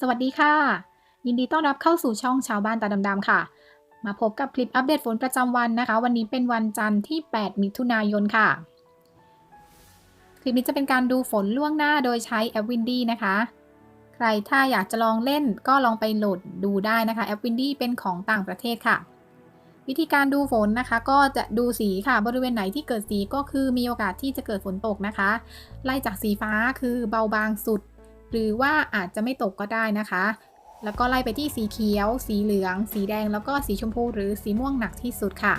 สวัสดีค่ะ ยินดีต้อนรับเข้าสู่ช่องชาวบ้านตาดำๆค่ะ มาพบกับคลิปอัปเดตฝนประจำวันนะคะ วันนี้เป็นวันจันทร์ที่ 8 มิถุนายนค่ะ คลิปนี้จะเป็นการดูฝนล่วงหน้าโดยใช้แอป Windy นะคะ ใครถ้าอยากจะลองเล่นก็ลองไปโหลดดูได้นะคะแอป Windy เป็นของต่างประเทศค่ะ วิธีการดูฝนนะคะ ก็จะดูสีค่ะบริเวณไหนที่เกิดสีก็คือมีโอกาสที่จะเกิดฝนตกนะคะ ไล่จากสีฟ้าคือเบาบางสุด หรือว่าอาจจะไม่ตกก็ได้นะคะ แล้วก็ไล่ไปที่สีเขียว สีเหลือง สีแดง แล้วก็สีชมพูหรือสีม่วงหนักที่สุดค่ะ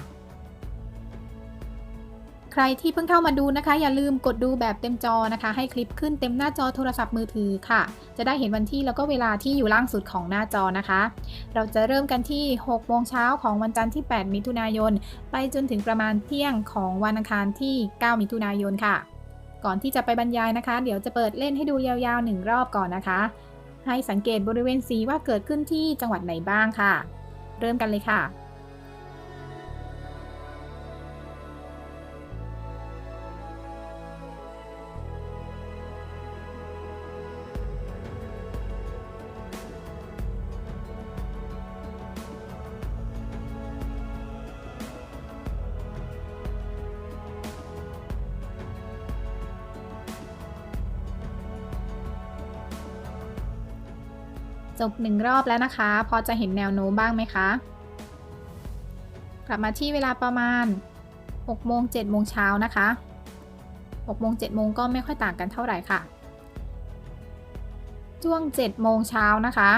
ใครที่เพิ่งเข้ามาดูนะคะ อย่าลืมกดดูแบบเต็มจอนะคะ ให้คลิปขึ้นเต็มหน้าจอโทรศัพท์มือถือค่ะ จะได้เห็นวันที่แล้วก็เวลาที่อยู่ล่างสุดของหน้าจอนะคะ เราจะเริ่มกันที่ 6 โมงเช้าของวันจันทร์ที่ 8 มิถุนายน ไปจนถึงประมาณเที่ยงของวันอังคารที่ 9 มิถุนายนค่ะ ก่อนที่จะไปบรรยายนะคะ เดี๋ยวจะเปิดเล่นให้ดูยาวๆหนึ่งรอบก่อนนะคะ ให้สังเกตบริเวณสีว่าเกิดขึ้นที่จังหวัดไหนบ้างค่ะ เริ่มกันเลยค่ะ จบหนึ่งรอบแล้วนะคะ พอจะเห็นแนวโน้มบ้างไหมคะ กลับมาที่เวลาประมาณ6โมง7โมงเช้านะคะ6โมง7โมงก็ไม่ค่อยต่างกันเท่าไหร่ค่ะช่วง7โมงเช้านะคะ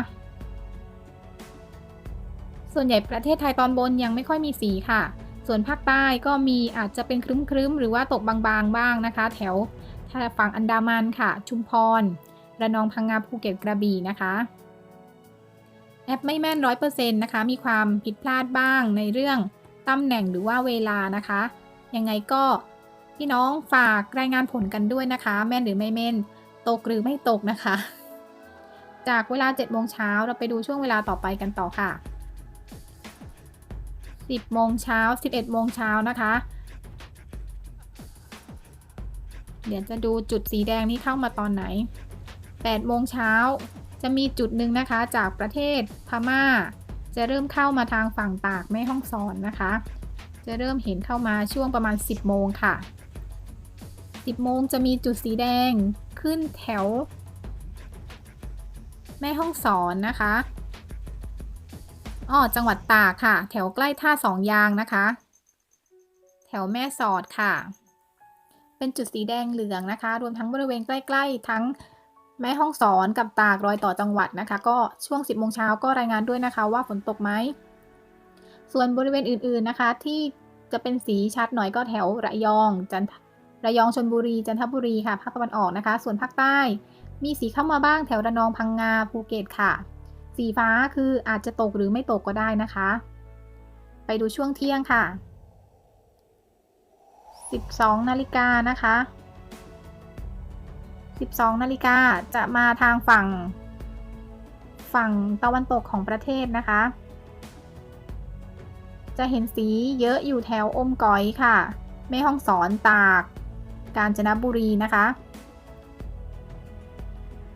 ส่วนใหญ่ประเทศไทยตอนบนยังไม่ค่อยมีสีค่ะ ส่วนภาคใต้ก็มีอาจจะเป็นครึ้มๆ หรือว่าตกบางๆ บ้างนะคะ แถวฝั่งอันดามันค่ะ ชุมพร ระนองพังงาภูเก็ตกระบี่นะคะ แอปไม่แม่นร้อยเปอร์เซ็นต์นะคะ มีความผิดพลาดบ้างในเรื่องตำแหน่งหรือว่าเวลานะคะ ยังไงก็พี่น้องฝากรายงานผลกันด้วยนะคะ แม่นหรือไม่แม่น ตกหรือไม่ตกนะคะ จากเวลา7โมงเช้าเราไปดูช่วงเวลาต่อไปกันต่อค่ะ 10โมงเช้า11โมงเช้านะคะ เดี๋ยวจะดูจุดสีแดงนี้เข้ามาตอนไหน8โมงเช้า จะมีจุดหนึ่งนะคะจากประเทศพม่า จะเริ่มเข้ามาทางฝั่งตากแม่ห้องสอนนะคะ จะเริ่มเห็นเข้ามาช่วงประมาณ 10 โมงค่ะ 10 โมงจะมีจุดสีแดงขึ้นแถว แม่ห้องสอนนะคะอ้อจังหวัดตากค่ะ แถวใกล้ท่าสองยางนะคะ แถวแม่สอดค่ะ เป็นจุดสีแดงเหลืองนะคะ รวมทั้งบริเวณใกล้ ๆ ทั้ง แม่ห้องสอนกับตากรอยต่อจังหวัดนะคะ ก็ช่วง 10โมงเช้าก็รายงานด้วยนะคะ ว่าฝนตกไหม ส่วนบริเวณอื่นๆนะคะ ที่จะเป็นสีชัดหน่อยก็แถวระยองจันระยองชนบุรีจันทบุรีค่ะภาคตะวันออกนะคะ ส่วนภาคใต้ มีสีเข้ามาบ้างแถวระนองพังงาภูเก็ตค่ะ สีฟ้าคืออาจจะตกหรือไม่ตกก็ได้นะคะ ไปดูช่วงเที่ยงค่ะ 12นาฬิกานะคะ 12นาฬิกาจะมาทางฝั่ง ฝั่งตะวันตกของประเทศนะคะ จะเห็นสีเยอะอยู่แถวอมก๋อยค่ะ แม่ห้องสอนตาก กาญจนบุรีนะคะ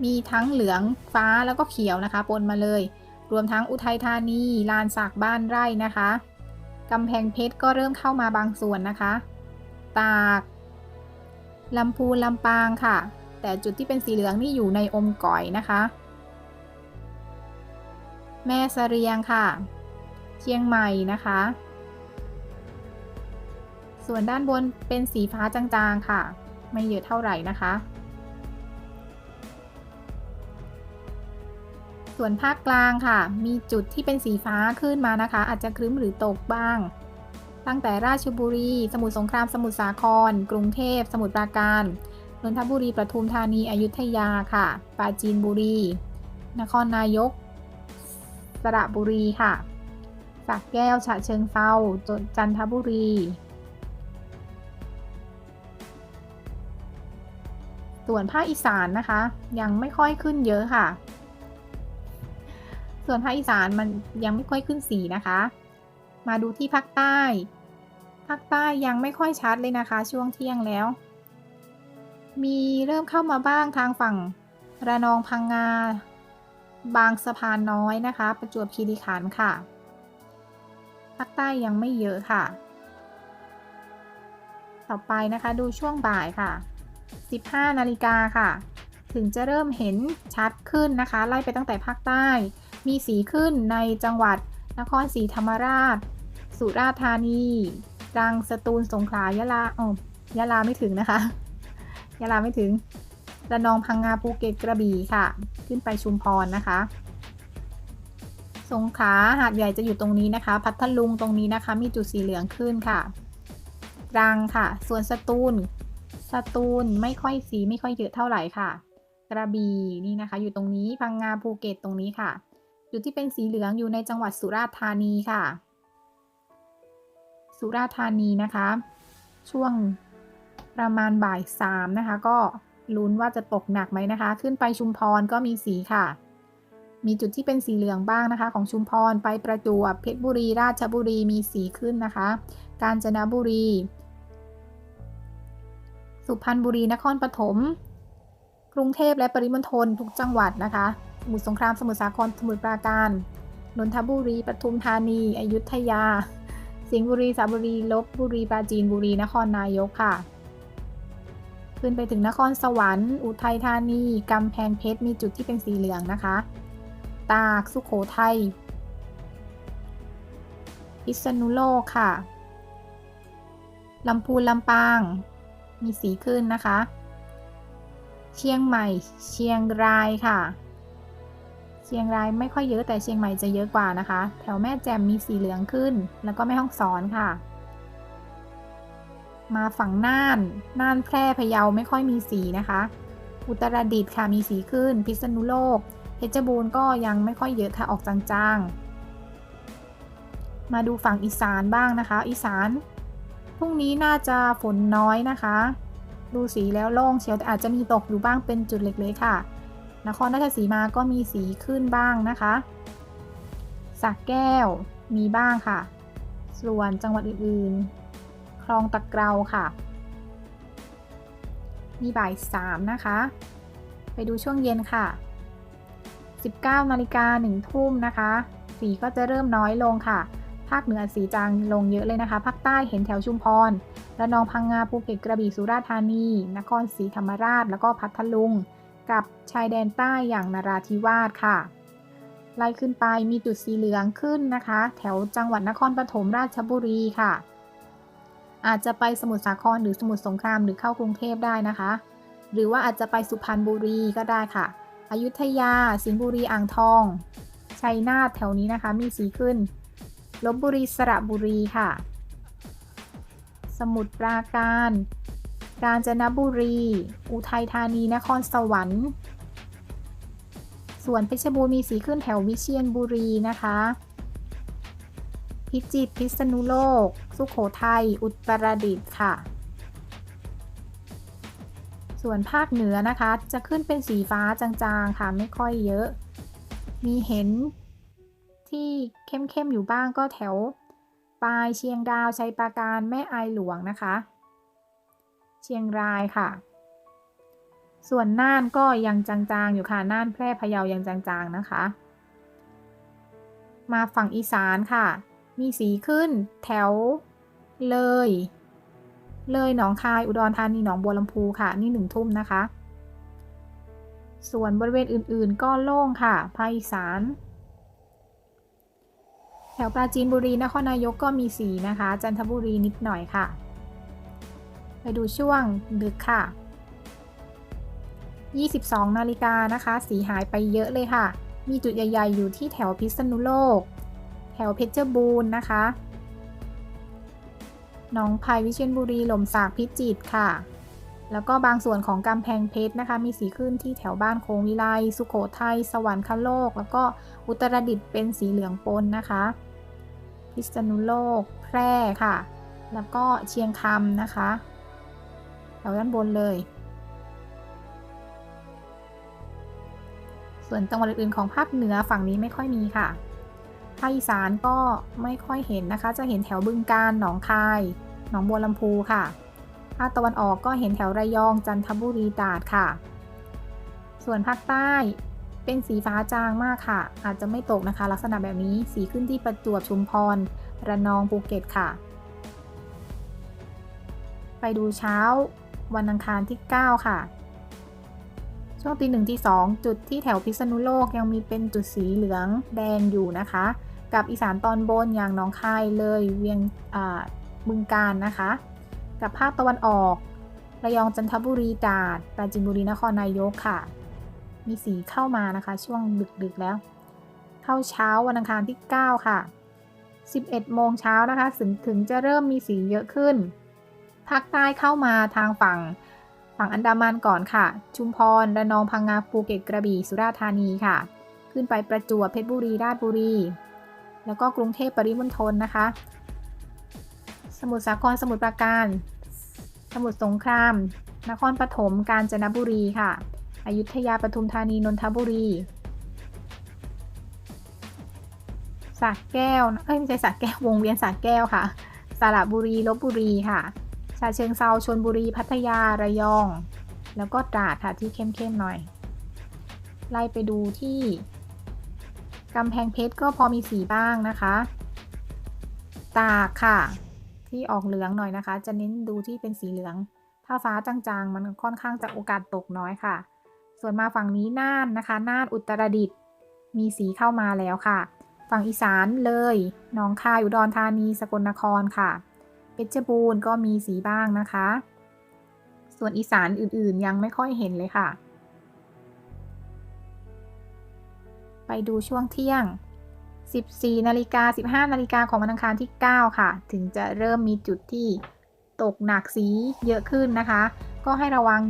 มีทั้งเหลืองฟ้าแล้วก็เขียวนะคะปนมาเลย รวมทั้งอุทัยธานีลานสากบ้านไร่นะคะกำแพงเพชรก็เริ่มเข้ามาบางส่วนนะคะ ตากลำพูนลำปางค่ะ แต่จุดที่เป็นสีเหลืองนี่อยู่ในอมก่อยนะคะ แม่สเรียงค่ะ เชียงใหม่นะคะ ส่วนด้านบนเป็นสีฟ้าจางๆค่ะ ไม่เยอะเท่าไหร่นะคะ ส่วนภาคกลางค่ะ มีจุดที่เป็นสีฟ้าขึ้นมานะคะ อาจจะครึ้มหรือตกบ้างตั้งแต่ราชบุรี สมุทรสงคราม สมุทรสาคร กรุงเทพ สมุทรปราการ นนทบุรีปทุมธานีอยุธยาค่ะ ปราจีนบุรี นครนายก สระบุรีค่ะสักแก้วฉะเชิงเซาจันทบุรี ส่วนภาคอีสานนะคะ ยังไม่ค่อยขึ้นเยอะค่ะ ส่วนภาคอีสานมันยังไม่ค่อยขึ้นสีนะคะ มาดูที่ภาคใต้ ภาคใต้ยังไม่ค่อยชัดเลยนะคะ ช่วงเที่ยงแล้ว มีเริ่มเข้ามาบ้างทางฝั่งระนองพังงา บางสะพานน้อยนะคะ ประจวบคีรีขันธ์ค่ะภาคใต้ยังไม่เยอะค่ะ ต่อไปนะคะดูช่วงบ่ายค่ะ 15 นาฬิกาค่ะ ถึงจะเริ่มเห็นชัดขึ้นนะคะ ไล่ไปตั้งแต่ภาคใต้ มีสีขึ้นในจังหวัดนครศรีธรรมราช สุราษฎร์ธานีตรังสตูลสงขลายะลาอ๋อยะลาไม่ถึงนะคะ ยะลาไม่ถึงระนองพังงาภูเก็ตกระบี่ค่ะ ขึ้นไปชุมพรนะคะ สงขลาหาดใหญ่จะอยู่ตรงนี้นะคะ พัทลุงตรงนี้นะคะ มีจุดสีเหลืองขึ้นค่ะตรังค่ะ ส่วนสตูลสตูลไม่ค่อยสีไม่ค่อยเยอะเท่าไหร่ค่ะ กระบี่นี่นะคะ อยู่ตรงนี้พังงาภูเก็ตตรงนี้ค่ะ จุดที่เป็นสีเหลืองอยู่ในจังหวัดสุราษฎร์ธานีค่ะ สุราษฎร์ธานีนะคะ ช่วง ประมาณบ่ายสามนะคะ ก็ลุ้นว่าจะตกหนักไหมนะคะ ขึ้นไปชุมพรก็มีสีค่ะ มีจุดที่เป็นสีเหลืองบ้างนะคะ ของชุมพรไปประจวบเพชรบุรีราชบุรีมีสีขึ้นนะคะ กาญจนบุรี สุพรรณบุรีนครปฐมกรุงเทพและปริมณฑลทุกจังหวัดนะคะสมุทรสงครามสมุทรสาครสมุทรปราการนนทบุรีปทุมธานี อยุธยา สิงห์บุรีสระบุรีลบบุรีปราจีนบุรีนครนายกค่ะ ขึ้นไปถึงนครสวรรค์ อุทัยธานีกำแพงเพชรมีจุดที่เป็นสีเหลืองนะคะ ตากสุขโขทัยพิษณุโลกค่ะลำพูนลำปาง มีสีขึ้นนะคะ เชียงใหม่ เชียงรายค่ะ เชียงรายไม่ค่อยเยอะแต่เชียงใหม่จะเยอะกว่านะคะ แถวแม่แจ่มมีสีเหลืองขึ้น แล้วก็แม่ห้องสอนค่ะ มาฝั่งน่าน น่านแพร่พะเยาไม่ค่อยมีสีนะคะ อุตรดิตถ์ค่ะมีสีขึ้น พิษณุโลก เพชรบูรณ์ก็ยังไม่ค่อยเยอะค่ะออกจางๆ มาดูฝั่งอีสานบ้างนะคะ อีสานพรุ่งนี้น่าจะฝนน้อยนะคะ ดูสีแล้วโล่งเชียวแต่อาจจะมีตกอยู่บ้างเป็นจุดเล็กๆค่ะ นครราชสีมาก็มีสีขึ้นบ้างนะคะสักแก้วมีบ้างค่ะ ส่วนจังหวัดอื่นๆ คลองตะเกราค่ะ มีบ่ายสามนะคะ ไปดูช่วงเย็นค่ะ 19นาฬิกา1ทุ่มนะคะ สีก็จะเริ่มน้อยลงค่ะ ภาคเหนือสีจางลงเยอะเลยนะคะ ภาคใต้เห็นแถวชุมพรระนองพังงาภูเก็ตกระบี่สุราษฎร์ธานี นครศรีธรรมราช แล้วก็พัทลุง กับชายแดนใต้อย่างนาราธิวาสค่ะ ไล่ขึ้นไปมีจุดสีเหลืองขึ้นนะคะ แถวจังหวัดนครปฐมราชบุรีค่ะ อาจจะไปสมุทรสาครหรือสมุทรสงครามหรือเข้ากรุงเทพได้นะคะ หรือว่าอาจจะไปสุพรรณบุรีก็ได้ค่ะ อยุธยา สิงห์บุรีอ่างทองชัยนาทแถวนี้นะคะมีสีขึ้นลบบุรีสระบุรีค่ะ สมุทรปราการ กาญจนบุรี อุทัยธานีนครสวรรค์ส่วนเพชรบูรณ์มีสีขึ้นแถววิเชียรบุรีนะคะ พิจิตรพิษณุโลก สุขโขทัย อุตรดิตถ์ค่ะ ส่วนภาคเหนือนะคะ จะขึ้นเป็นสีฟ้าจางๆ ค่ะ ไม่ค่อยเยอะ มีเห็นที่เข้มๆ อยู่บ้างก็แถวปลายเชียงดาวชัยปราการแม่อายหลวงนะคะ เชียงรายค่ะ ส่วนน่านก็ยังจางๆ อยู่ค่ะ น่านแพร่พะเยายังจางๆนะคะ มาฝั่งอีสานค่ะ มีสีขึ้น แถว เลย เลยหนองคายอุดรธานีหนองบัวลำพูค่ะ นี่หนึ่งทุ่มนะคะ ส่วนบริเวณอื่นๆ ก็โล่งค่ะภาคอีสาน แถวปราจีนบุรีนครนายกก็มีสีนะคะ จันทบุรีนิดหน่อยค่ะ ไปดูช่วงดึกค่ะ 22 นาฬิกานะคะ สีหายไปเยอะเลยค่ะ มีจุดใหญ่ ๆ อยู่ที่แถวพิษณุโลก แถวเพชรบูรณ์นะคะหนองไผ่วิเชียรบุรีหล่มสากพิจิตรค่ะ แล้วก็บางส่วนของกำแพงเพชรนะคะ มีสีขึ้นที่แถวบ้านโคงวิไลสุขโขทัยสวรรคโลก แล้วก็อุตรดิตถ์เป็นสีเหลืองปนนะคะพิษณุโลก แพร่ค่ะ แล้วก็เชียงคำนะคะแถวด้านบนเลย ส่วนจังหวัดอื่นๆของภาคเหนือฝั่งนี้ไม่ค่อยมีค่ะ ภาคอีสานก็ไม่ค่อยเห็นนะคะ จะเห็นแถวบึงกาฬหนองคาย หนองบัวลำพูค่ะ ภาคตะวันออกก็เห็นแถวระยอง จันทบุรีตราดค่ะ ส่วนภาคใต้เป็นสีฟ้าจางมากค่ะ อาจจะไม่ตกนะคะ ลักษณะแบบนี้สีขึ้นที่ประจวบชุมพร ระนองภูเก็ตค่ะ ไปดูเช้า วันอังคารที่ 9 ค่ะ ช่วงตีหนึ่งที่2จุดที่แถวพิษณุโลกยังมีเป็นจุดสีเหลืองแดงอยู่นะคะ กับอีสานตอนบนอย่างหนองคายเลยเวียงบึงการนะคะ กับภาคตะวันออก ระยองจันทบุรีตราดปราจีนบุรีนครนายกค่ะ มีสีเข้ามานะคะ ช่วงดึกๆแล้ว เข้าเช้าวันอังคารที่ 9 ค่ะ 11 โมงเช้านะคะถึงถึงจะเริ่มมีสีเยอะขึ้นภาคใต้เข้ามาทางฝั่ง ฝั่งอันดามันก่อนค่ะ ชุมพร ระนอง พังงา ภูเก็ต กระบี่ สุราษฎร์ธานีค่ะ ขึ้นไปประจวบ เพชรบุรี ราชบุรี แล้วก็กรุงเทพปริมณฑลนะคะ สมุทรสาคร สมุทรปราการ สมุทรสงคราม นครปฐม กาญจนบุรีค่ะ อยุธยา ปทุมธานี นนทบุรีสระแก้ว เอ้ยไม่ใช่สระแก้ว วงเวียนสระแก้วค่ะ สระบุรี ลบบุรีค่ะ ชาเชิงเซาชนบุรีพัทยาระยอง แล้วก็ตราดค่ะที่เข้มๆหน่อย ไล่ไปดูที่กำแพงเพชรก็พอมีสีบ้างนะคะ ตากค่ะ ที่ออกเหลืองหน่อยนะคะ จะเน้นดูที่เป็นสีเหลือง ถ้าฟ้าจางๆ มันค่อนข้างจะโอกาสตกน้อยค่ะ ส่วนมาฝั่งนี้น่านนะคะน่านอุตรดิตถ์มีสีเข้ามาแล้วค่ะ ฝั่งอีสานเลยหนองคายอุดรธานีสกลนครค่ะ ชรบูรณ์ก็มีสีบ้างนะคะ ส่วนอีสานอื่นๆยังไม่ค่อยเห็นเลยค่ะ ไปดูช่วงเที่ยง 14นาฬิกา15นาฬิกาของวันอังคารที่ 9 ค่ะ ถึงจะเริ่มมีจุดที่ตกหนักสีเยอะขึ้นนะคะ ก็ให้ระวัง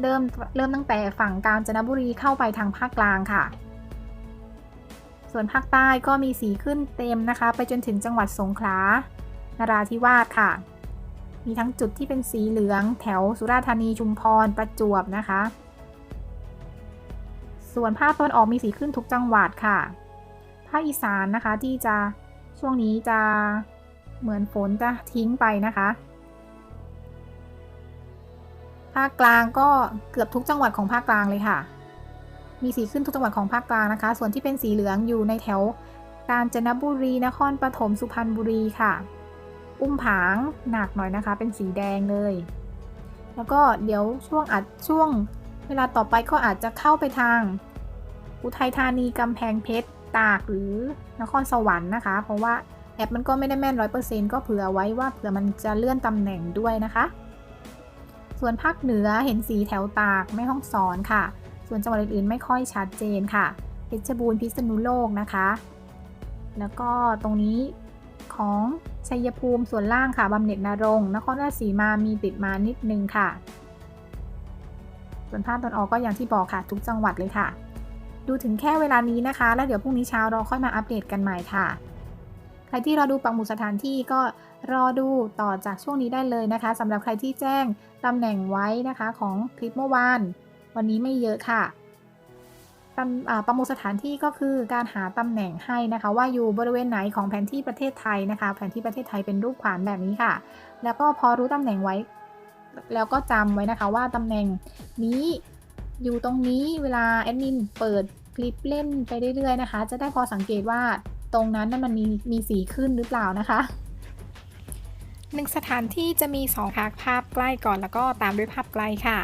เริ่มเริ่มตั้งแต่ฝั่งกาญจนบุรีเข้าไปทางภาคกลางค่ะ ส่วนภาคใต้ก็มีสีขึ้นเต็มนะคะ ไปจนถึงจังหวัดสงขลา นราธิวาสค่ะ มีทั้งจุดที่เป็นสีเหลืองแถวสุราษฎร์ธานีชุมพรประจวบนะคะ ส่วนภาคตะวันออกมีสีขึ้นทุกจังหวัดค่ะ ภาคอีสานนะคะที่จะช่วงนี้จะเหมือนฝนจะทิ้งไปนะคะ ภาคกลางก็เกือบทุกจังหวัดของภาคกลางเลยค่ะ มีสีขึ้นทุกจังหวัดของภาคกลางนะคะ ส่วนที่เป็นสีเหลืองอยู่ในแถวกาญจนบุรี นครปฐม สุพรรณบุรีค่ะ อุ้มผางหนักหน่อยนะคะ เป็นสีแดงเลย แล้วก็เดี๋ยวช่วงอัดช่วง เวลาต่อไปก็อาจจะเข้าไปทาง อุทัยธานีกำแพงเพชรตากหรือนครสวรรค์นะคะ เพราะว่าแอปมันก็ไม่ได้แม่นร้อยเปอร์เซ็นต์ก็เผื่อไว้ว่าเผื่อมันจะเลื่อนตำแหน่งด้วยนะคะ ส่วนภาคเหนือเห็นสีแถวตากไม่ห้องสอนค่ะ ส่วนจังหวัดอื่นๆไม่ค่อยชัดเจนค่ะเพชรบูรณ์พิษณุโลกนะคะ แล้วก็ตรงนี้ ของชัยภูมิส่วนล่างค่ะบำเหน็จนรงนครราชสีมามีติดมานิดนึงค่ะ ส่วนภาคตะวันออกก็อย่างที่บอกค่ะ ทุกจังหวัดเลยค่ะ ดูถึงแค่เวลานี้นะคะ แล้วเดี๋ยวพรุ่งนี้เช้าเราค่อยมาอัปเดตกันใหม่ค่ะ ใครที่รอดูปักหมุดสถานที่ก็รอดูต่อจากช่วงนี้ได้เลยนะคะสำหรับใครที่แจ้งตำแหน่งไว้นะคะของคลิปเมื่อวานวันนี้ไม่เยอะค่ะ ประมูลสถานที่ก็คือการหาตำแหน่งให้นะคะ ว่าอยู่บริเวณไหนของแผนที่ประเทศไทยนะคะ แผนที่ประเทศไทยเป็นรูปขวานแบบนี้ค่ะ แล้วก็พอรู้ตำแหน่งไว้ แล้วก็จำไว้นะคะว่าตำแหน่งนี้อยู่ตรงนี้เวลาแอดมินเปิดคลิปเล่นไปเรื่อยๆนะคะ จะได้พอสังเกตว่าตรงนั้นนั้นมันมีมีสีขึ้นหรือเปล่านะคะหนึ่งสถานที่จะมีสองภาพใกล้ก่อนแล้วก็ตามด้วยภาพไกลค่ะ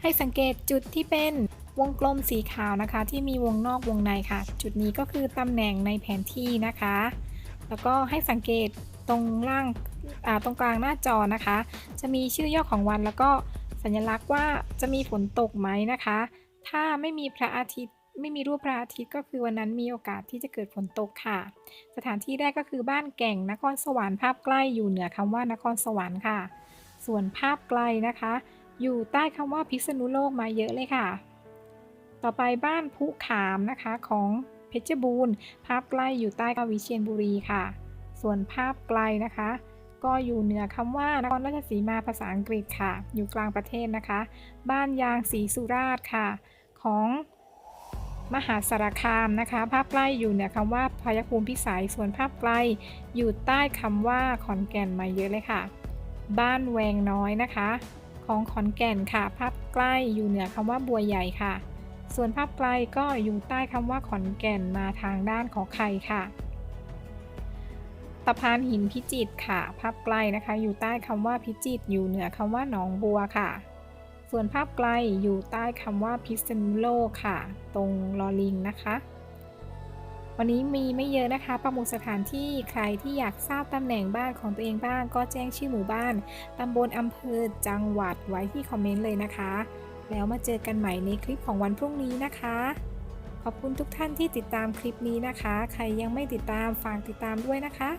ให้สังเกตจุดที่เป็น วงกลมสีขาวนะคะ ที่มีวงนอกวงในค่ะ จุดนี้ก็คือตำแหน่งในแผนที่นะคะ แล้วก็ให้สังเกตตรงล่างตรงกลางหน้าจอนะคะ จะมีชื่อย่อของวันแล้วก็สัญลักษณ์ว่าจะมีฝนตกไหมนะคะ ถ้าไม่มีพระอาทิตย์ไม่มีรูปพระอาทิตย์ก็คือวันนั้นมีโอกาสที่จะเกิดฝนตกค่ะ สถานที่แรกก็คือบ้านแก่งนครสวรรค์ภาพใกล้อยู่เหนือคำว่านครสวรรค์ค่ะ ส่วนภาพไกลนะคะ อยู่ใต้คำว่าพิษณุโลกมาเยอะเลยค่ะ ต่อไปบ้านภูขามนะคะของเพชรบูรณ์ ภาพใกล้อยู่ใต้กวิเชียรบุรีค่ะ ส่วนภาพไกลนะคะ ก็อยู่เหนือคำว่านครราชสีมาภาษาอังกฤษค่ะ อยู่กลางประเทศนะคะ บ้านยางศรีสุราษฎร์ค่ะ ของมหาสารคามนะคะ ภาพใกล้อยู่เหนือคำว่าพยภูมิพิสัยส่วนภาพไกลอยู่ใต้คำว่าขอนแก่นมาเยอะเลยค่ะ บ้านแวงน้อยนะคะ ของขอนแก่นค่ะ ภาพใกล้อยู่เหนือคำว่าบัวใหญ่ค่ะ ส่วนภาพไกลก็อยู่ใต้คำว่าขอนแก่นมาทางด้านขอไข่ค่ะสะพานหินพิจิตค่ะ ภาพไกลนะคะ อยู่ใต้คำว่าพิจิตอยู่เหนือคำว่าหนองบัวค่ะ ส่วนภาพไกลอยู่ใต้คำว่าพิษณุโลกค่ะ ตรงลอลิงนะคะ วันนี้มีไม่เยอะนะคะ ประมุขสถานที่ใครที่อยากทราบตำแหน่งบ้านของตัวเองบ้าง ก็แจ้งชื่อหมู่บ้านตำบลอำเภอจังหวัดไว้ที่คอมเมนต์เลยนะคะ แล้วมาเจอกันใหม่ในคลิปของวันพรุ่งนี้นะคะ ขอบคุณทุกท่านที่ติดตามคลิปนี้นะคะ ใครยังไม่ติดตามฝากติดตามด้วยนะคะ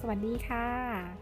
สวัสดีค่ะ